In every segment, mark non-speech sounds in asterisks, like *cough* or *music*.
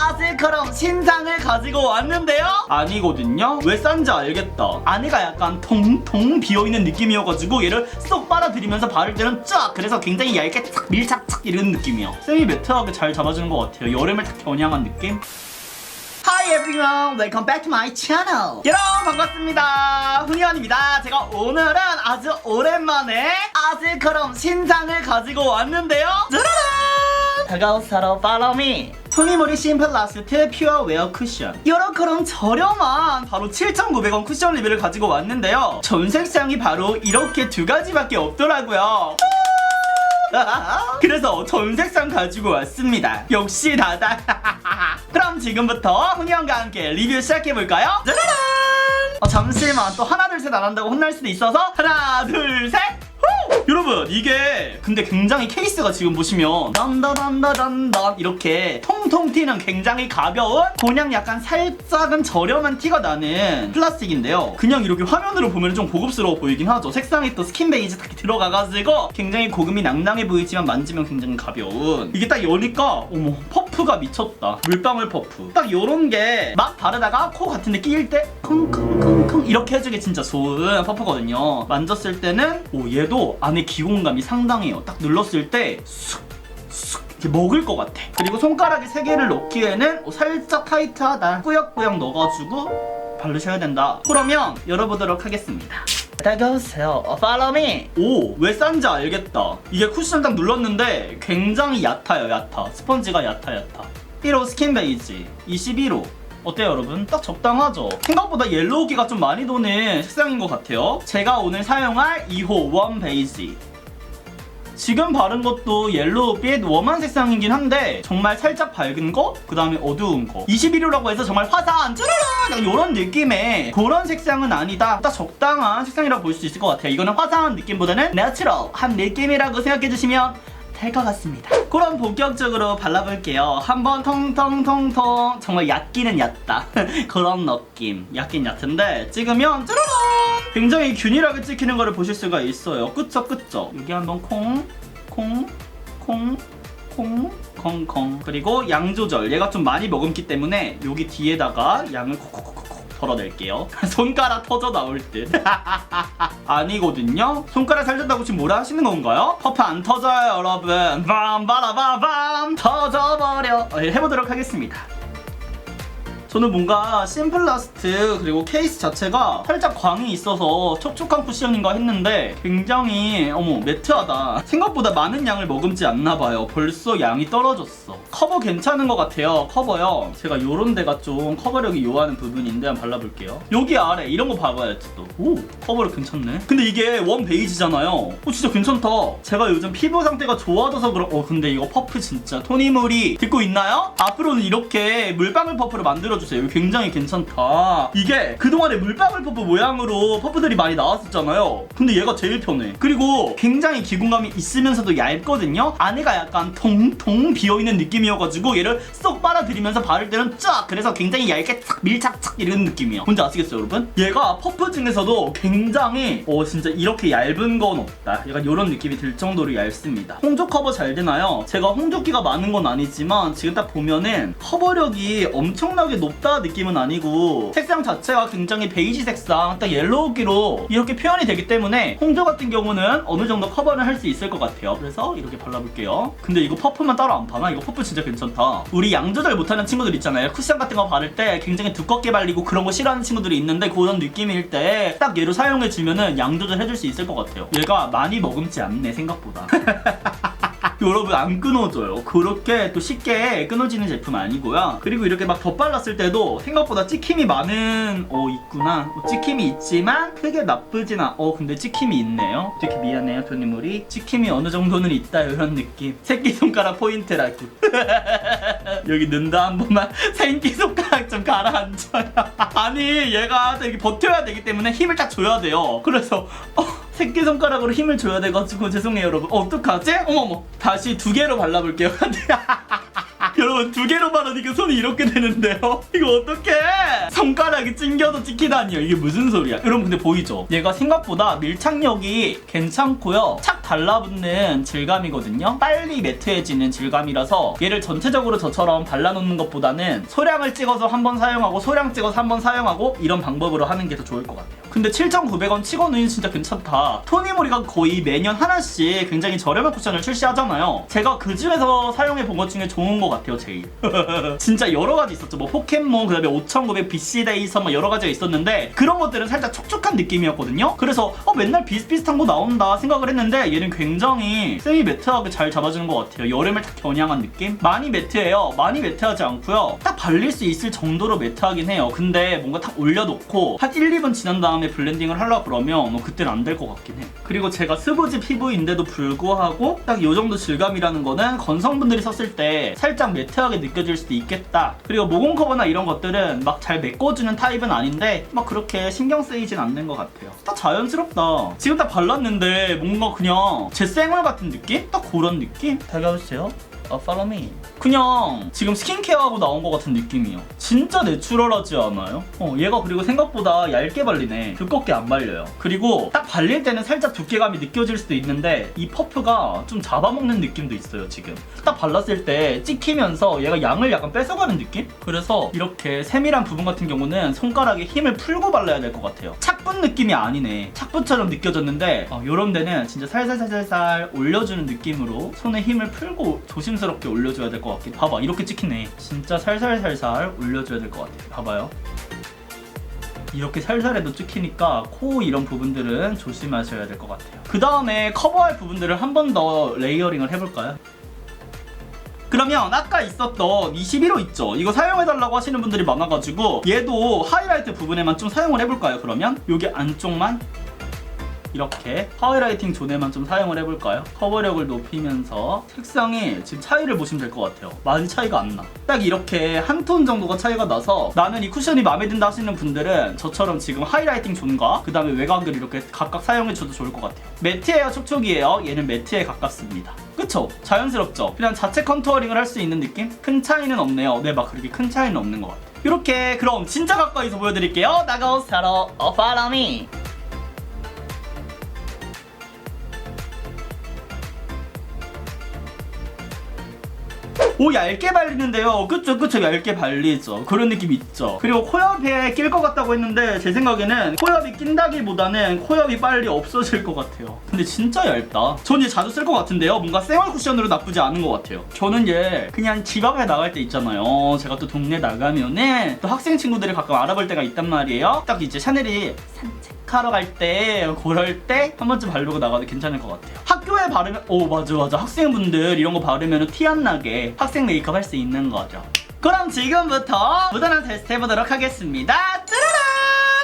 아슬처럼 신상을 가지고 왔는데요? 아니거든요? 왜 싼지 알겠다. 안에가 약간 통통 비어있는 느낌이어가지고 얘를 쏙 빨아들이면서 바를 때는 쫙! 그래서 굉장히 얇게 착 밀착 착 이런 느낌이요. 쌤이 매트하게 잘 잡아주는 것 같아요. 여름을 딱 겨냥한 느낌? Hi everyone, welcome back to my channel. 여러분 반갑습니다. 훈이원입니다. 제가 오늘은 아주 오랜만에 아슬처럼 신상을 가지고 왔는데요. 짜라란! 다가오사로 me. 토니모리 심플 라스트 퓨어 웨어 쿠션. 요렇게럼 저렴한 바로 7,900원 쿠션 리뷰를 가지고 왔는데요. 전 색상이 바로 이렇게 두 가지밖에 없더라고요. *laughs* 그래서 전 색상 가지고 왔습니다. 역시 다다. *laughs* 그럼 지금부터 훈이형과 함께 리뷰 시작해볼까요? 짜라란 어, 잠시만. 또 하나 둘 셋 안 한다고 혼날 수도 있어서 하나 둘셋 여러분 이게 근데 굉장히 케이스가 지금 보시면 던더던더던던 이렇게 통통 튀는 굉장히 가벼운 그냥 약간 살짝은 저렴한 티가 나는 플라스틱인데요. 그냥 이렇게 화면으로 보면 좀 고급스러워 보이긴 하죠. 색상이 또 스킨 베이지 딱 들어가가지고 굉장히 고급이 낭낭해 보이지만 만지면 굉장히 가벼운. 이게 딱 여니까 어머 퍼프가 미쳤다. 물방울 퍼프. 딱 요런 게 막 바르다가 코 같은데 끼일 때 쿵쿵쿵쿵 이렇게 해주기 진짜 좋은 퍼프거든요. 만졌을 때는 오 얘도 안에 기공감이 상당해요. 딱 눌렀을 때 쑥, 쑥 이렇게 먹을 것 같아. 그리고 손가락에 세 개를 넣기에는 오, 살짝 타이트하다. 꾸역꾸역 넣어가지고 바르셔야 된다. 그러면 열어보도록 하겠습니다. 다가오세요. 어, follow me. 오 왜 싼지 알겠다. 이게 쿠션 딱 눌렀는데 굉장히 얕아요 얕아. 스펀지가 얕아 얕아. 1호 스킨 베이지. 21호 어때요 여러분? 딱 적당하죠? 생각보다 옐로우기가 좀 많이 도는 색상인 것 같아요. 제가 오늘 사용할 2호 원 베이지 지금 바른 것도 옐로우빛 웜한 색상이긴 한데 정말 살짝 밝은 거, 그 다음에 어두운 거. 21호라고 해서 정말 화사한 쭈르르 이런 느낌의 그런 색상은 아니다. 딱 적당한 색상이라고 볼 수 있을 것 같아요. 이거는 화사한 느낌보다는 내추럴한 느낌이라고 생각해주시면 될 것 같습니다. 그럼 본격적으로 발라볼게요. 한번 통통통통 정말 얕기는 얕다. *laughs* 그런 느낌. 얕긴 얕은데 찍으면 쭈르르 굉장히 균일하게 찍히는 거를 보실 수가 있어요. 그쵸 그쵸? 여기 한번 콩 콩, 콩, 콩, 콩 콩. 그리고 양 조절. 얘가 좀 많이 머금기 때문에 여기 뒤에다가 양을 콕콕콕 콕 덜어낼게요. *laughs* 손가락 터져 나올 듯. *laughs* 아니거든요. 손가락 살렸다고 지금 뭐라 하시는 건가요? 퍼프 안 터져요 여러분. 빰바라바밤. 터져버려. 어, 예, 해보도록 하겠습니다 저는 뭔가 심플라스트 그리고 케이스 자체가 살짝 광이 있어서 촉촉한 쿠션인가 했는데 굉장히 어머 매트하다. 생각보다 많은 양을 머금지 않나 봐요. 벌써 양이 떨어졌어. 커버 괜찮은 것 같아요. 커버요. 제가 요런 데가 좀 커버력이 요하는 부분인데 한번 발라볼게요. 여기 아래 이런 거 봐봐야지 또오 커버력 괜찮네. 근데 이게 원 베이지잖아요. 어 진짜 괜찮다. 제가 요즘 피부 상태가 좋아져서 그런 어 근데 이거 퍼프 진짜. 토니모리 듣고 있나요? 앞으로는 이렇게 물방울 퍼프를 만들어 주세요. 이거 굉장히 괜찮다. 이게 그동안에 물방울 퍼프 모양으로 퍼프들이 많이 나왔었잖아요. 근데 얘가 제일 편해. 그리고 굉장히 기공감이 있으면서도 얇거든요. 안에가 약간 통통 비어있는 느낌이어가지고 얘를 쏙 빨아들이면서 바를 때는 쫙 그래서 굉장히 얇게 착 밀착 착 이런 느낌이에요. 뭔지 아시겠어요 여러분? 얘가 퍼프 중에서도 굉장히 어 진짜 이렇게 얇은 건 없다. 약간 이런 느낌이 들 정도로 얇습니다. 홍조 커버 잘 되나요? 제가 홍조기가 많은 건 아니지만 지금 딱 보면은 커버력이 엄청나게 높다 느낌은 아니고 색상 자체가 굉장히 베이지 색상 딱 옐로우기로 이렇게 표현이 되기 때문에 홍조 같은 경우는 어느 정도 커버를 할 수 있을 것 같아요. 그래서 이렇게 발라볼게요. 근데 이거 퍼프만 따로 안 파나? 이거 퍼프 진짜 괜찮다. 우리 양 조절 못하는 친구들 있잖아요. 쿠션 같은 거 바를 때 굉장히 두껍게 발리고 그런 거 싫어하는 친구들이 있는데 그런 느낌일 때 딱 얘로 사용해주면은 양 조절 해줄 수 있을 것 같아요. 얘가 많이 머금지 않네 생각보다 *laughs* 여러분 안 끊어져요. 그렇게 또 쉽게 끊어지는 제품 아니고요. 그리고 이렇게 막 덧발랐을 때도 생각보다 찍힘이 많은 어 있구나. 어, 찍힘이 있지만 크게 나쁘진 않... 어 근데 찍힘이 있네요. 되게 미안해요 토니모리. 찍힘이 어느 정도는 있다 이런 느낌. 새끼 손가락 포인트라고. *laughs* 여기 는다 한 번만. *laughs* 새끼 손가락 좀 가라앉아요. *laughs* 아니 얘가 되게 버텨야 되기 때문에 힘을 딱 줘야 돼요. 그래서 어, 새끼손가락으로 힘을 줘야 돼가지고 죄송해요 여러분. 어, 어떡하지? 어머머. 다시 두 개로 발라볼게요. *laughs* 여러분 두 개로 바르니까 손이 이렇게 되는데요? *laughs* 이거 어떡해? 손가락이 찡겨도 찍히다니요? 이게 무슨 소리야? 여러분 근데 보이죠? 얘가 생각보다 밀착력이 괜찮고요. 착 달라붙는 질감이거든요. 빨리 매트해지는 질감이라서 얘를 전체적으로 저처럼 발라놓는 것보다는 소량을 찍어서 한 번 사용하고 소량 찍어서 한 번 사용하고 이런 방법으로 하는 게 더 좋을 것 같아요 근데 7,900원 치고는 진짜 괜찮다. 토니모리가 거의 매년 하나씩 굉장히 저렴한 쿠션을 출시하잖아요. 제가 그 중에서 사용해 본 것 중에 좋은 것 같아요 제일. *laughs* 진짜 여러 가지 있었죠. 뭐 포켓몬 그 다음에 5,900 BC데이서 뭐 여러 가지가 있었는데 그런 것들은 살짝 촉촉한 느낌이었거든요. 그래서 어 맨날 비슷비슷한 거 나온다 생각을 했는데 얘는 굉장히 세미 매트하게 잘 잡아주는 것 같아요. 여름을 딱 겨냥한 느낌? 많이 매트해요. 많이 매트하지 않고요. 딱 발릴 수 있을 정도로 매트하긴 해요. 근데 뭔가 딱 올려놓고 한 1, 2분 지난 다음에 블렌딩을 하려 그러면 뭐 그때는 안 될 것 같긴 해. 그리고 제가 스부지 피부인데도 불구하고 딱 이 정도 질감이라는 거는 건성분들이 썼을 때 살짝 매트하게 느껴질 수도 있겠다. 그리고 모공 커버나 이런 것들은 막 잘 메꿔주는 타입은 아닌데 막 그렇게 신경 쓰이진 않는 것 같아요. 딱 자연스럽다. 지금 딱 발랐는데 뭔가 그냥 제 생얼 같은 느낌? 딱 그런 느낌? 다가오세요 어, follow me. 그냥 지금 스킨케어하고 나온 것 같은 느낌이요. 진짜 내추럴하지 않아요? 어, 얘가 그리고 생각보다 얇게 발리네. 두껍게 안 발려요. 그리고 딱 발릴 때는 살짝 두께감이 느껴질 수도 있는데 이 퍼프가 좀 잡아먹는 느낌도 있어요, 지금. 딱 발랐을 때 찍히면서 얘가 양을 약간 뺏어가는 느낌? 그래서 이렇게 세밀한 부분 같은 경우는 손가락에 힘을 풀고 발라야 될 것 같아요. 착분 느낌이 아니네. 착분처럼 느껴졌는데 어, 요런 데는 진짜 살살살살살 올려주는 느낌으로 손에 힘을 풀고 조심 스럽게 올려줘야 될 것 같긴 봐봐 이렇게 찍히네 진짜 살살살살 올려줘야 될 것 같아 봐봐요 이렇게 살살해도 찍히니까 코 이런 부분들은 조심하셔야 될 것 같아요 그 다음에 커버할 부분들을 한 번 더 레이어링을 해볼까요? 그러면 아까 있었던 21호 있죠? 이거 사용해달라고 하시는 분들이 많아가지고 얘도 하이라이트 부분에만 좀 사용을 해볼까요? 그러면 여기 안쪽만 이렇게 하이라이팅 존에만 좀 사용을 해볼까요? 커버력을 높이면서 색상이 지금 차이를 보시면 될 것 같아요 많이 차이가 안 나. 딱 이렇게 한 톤 정도가 차이가 나서 나는 이 쿠션이 마음에 든다 하시는 분들은 저처럼 지금 하이라이팅 존과 그 다음에 외곽을 이렇게 각각 사용해줘도 좋을 것 같아요 매트예요 촉촉이에요 얘는 매트에 가깝습니다 그쵸? 자연스럽죠? 그냥 자체 컨투어링을 할 수 있는 느낌? 큰 차이는 없네요 네 막 그렇게 큰 차이는 없는 것 같아요 이렇게 그럼 진짜 가까이서 보여드릴게요 나가오사로 어 me 오 얇게 발리는데요. 그쵸 그쵸 얇게 발리죠. 그런 느낌 있죠. 그리고 코옆에 낄 것 같다고 했는데 제 생각에는 코옆이 낀다기보다는 코옆이 빨리 없어질 것 같아요. 근데 진짜 얇다. 전 얘 자주 쓸 것 같은데요. 뭔가 생활 쿠션으로 나쁘지 않은 것 같아요. 저는 얘 그냥 집 앞에 나갈 때 있잖아요. 제가 또 동네 나가면은 또 학생 친구들이 가끔 알아볼 때가 있단 말이에요. 딱 이제 샤넬이 산책 하러 갈 때 그럴 때 한 번쯤 바르고 나가도 괜찮을 것 같아요. 학교에 바르면 오 맞아 맞아. 학생분들 이런 거 바르면 티 안 나게 학생 메이크업 할 수 있는 거죠. 그럼 지금부터 무단한 테스트 해보도록 하겠습니다. 짜라란!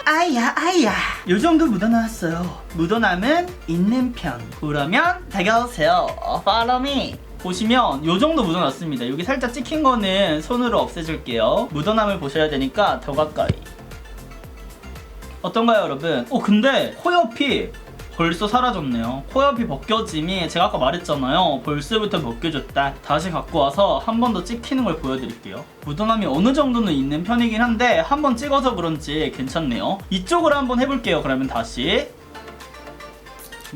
아야 아야. 요 정도 묻어놨어요. 묻어남은 있는 편. 그러면 다가오세요. Follow me. 보시면 요 정도 묻어놨습니다. 여기 살짝 찍힌 거는 손으로 없애줄게요. 묻어남을 보셔야 되니까 더 가까이 어떤가요 여러분? 어 근데 코옆이 벌써 사라졌네요. 코옆이 벗겨짐이 제가 아까 말했잖아요. 벌써부터 벗겨졌다. 다시 갖고 와서 한 번 더 찍히는 걸 보여드릴게요. 묻어남이 어느 정도는 있는 편이긴 한데 한 번 찍어서 그런지 괜찮네요. 이쪽으로 한번 해볼게요. 그러면 다시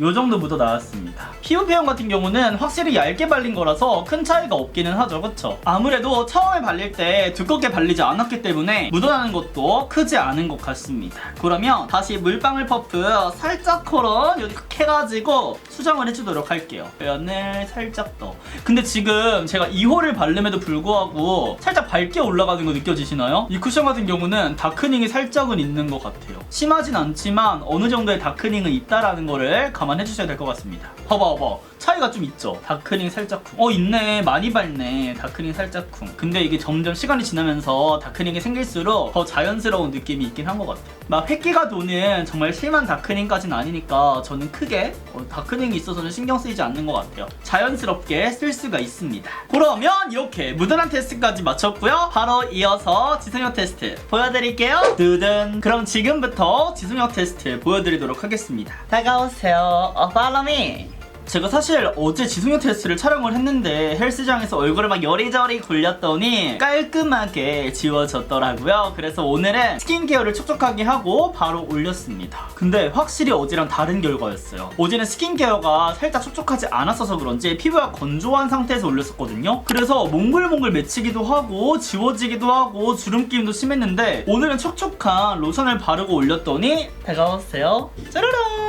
요 정도 묻어 나왔습니다. 피부 표현 같은 경우는 확실히 얇게 발린 거라서 큰 차이가 없기는 하죠, 그쵸? 아무래도 처음에 발릴 때 두껍게 발리지 않았기 때문에 묻어나는 것도 크지 않은 것 같습니다. 그러면 다시 물방울 퍼프 살짝 코런 이렇게 해가지고 수정을 해주도록 할게요. 표현을 살짝 더. 근데 지금 제가 2호를 바름에도 불구하고 살짝 밝게 올라가는 거 느껴지시나요? 이 쿠션 같은 경우는 다크닝이 살짝은 있는 것 같아요. 심하진 않지만 어느 정도의 다크닝은 있다라는 거를 감 안해 주셔야 될 것 같습니다. 봐봐, 봐봐. 차이가 좀 있죠? 다크닝 살짝 쿵. 어, 있네. 많이 밝네. 다크닝 살짝 쿵. 근데 이게 점점 시간이 지나면서 다크닝이 생길수록 더 자연스러운 느낌이 있긴 한 것 같아요. 막 획기가 도는 정말 심한 다크닝까지는 아니니까 저는 크게 어, 다크닝이 있어서는 신경 쓰이지 않는 것 같아요. 자연스럽게 쓸 수가 있습니다. 그러면 이렇게 무던한 테스트까지 마쳤고요. 바로 이어서 지성력 테스트 보여드릴게요. 두둔. 그럼 지금부터 지성력 테스트 보여드리도록 하겠습니다. 다가오세요. 어, follow me. 제가 사실 어제 지속력 테스트를 촬영을 했는데 헬스장에서 얼굴을 막 여리저리 굴렸더니 깔끔하게 지워졌더라고요. 그래서 오늘은 스킨케어를 촉촉하게 하고 바로 올렸습니다. 근데 확실히 어제랑 다른 결과였어요. 어제는 스킨케어가 살짝 촉촉하지 않았어서 그런지 피부가 건조한 상태에서 올렸었거든요. 그래서 몽글몽글 맺히기도 하고 지워지기도 하고 주름기임도 심했는데 오늘은 촉촉한 로션을 바르고 올렸더니 다가오세요. 짜라란!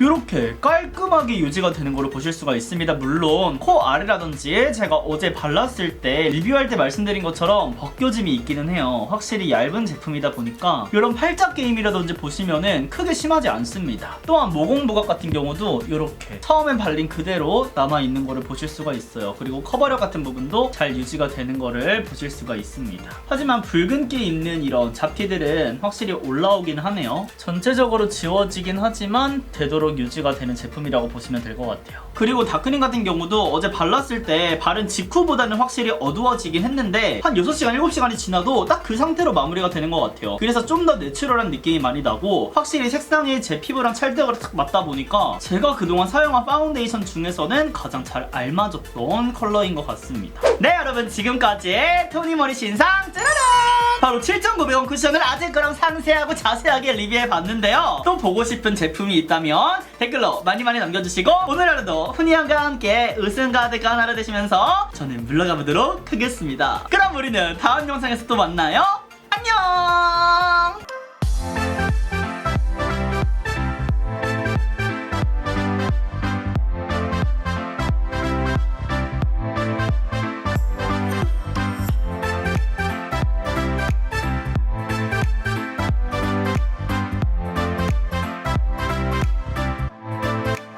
이렇게 깔끔하게 유지가 되는 거를 보실 수가 있습니다. 물론 코 아래라든지 제가 어제 발랐을 때 리뷰할 때 말씀드린 것처럼 벗겨짐이 있기는 해요. 확실히 얇은 제품이다 보니까 이런 팔짝 게임이라든지 보시면은 크게 심하지 않습니다. 또한 모공 부각 같은 경우도 이렇게 처음엔 발린 그대로 남아 있는 거를 보실 수가 있어요. 그리고 커버력 같은 부분도 잘 유지가 되는 거를 보실 수가 있습니다. 하지만 붉은기 있는 이런 잡티들은 확실히 올라오긴 하네요. 전체적으로 지워지긴 하지만 되도록 유지가 되는 제품이라고 보시면 될 것 같아요. 그리고 다크닝 같은 경우도 어제 발랐을 때 바른 직후보다는 확실히 어두워지긴 했는데 한 6시간, 7시간이 지나도 딱 그 상태로 마무리가 되는 것 같아요. 그래서 좀 더 내추럴한 느낌이 많이 나고 확실히 색상이 제 피부랑 찰떡으로 딱 맞다 보니까 제가 그동안 사용한 파운데이션 중에서는 가장 잘 알맞았던 컬러인 것 같습니다. 네 여러분 지금까지 토니머리 신상 짜라란! 바로 7,900원 쿠션을 아직 그럼 상세하고 자세하게 리뷰해 봤는데요. 또 보고 싶은 제품이 있다면 댓글로 많이 많이 남겨주시고 오늘 하루도 훈이형과 함께 가득한 하루 되시면서 저는 물러가 보도록 하겠습니다. 그럼 우리는 다음 영상에서 또 만나요.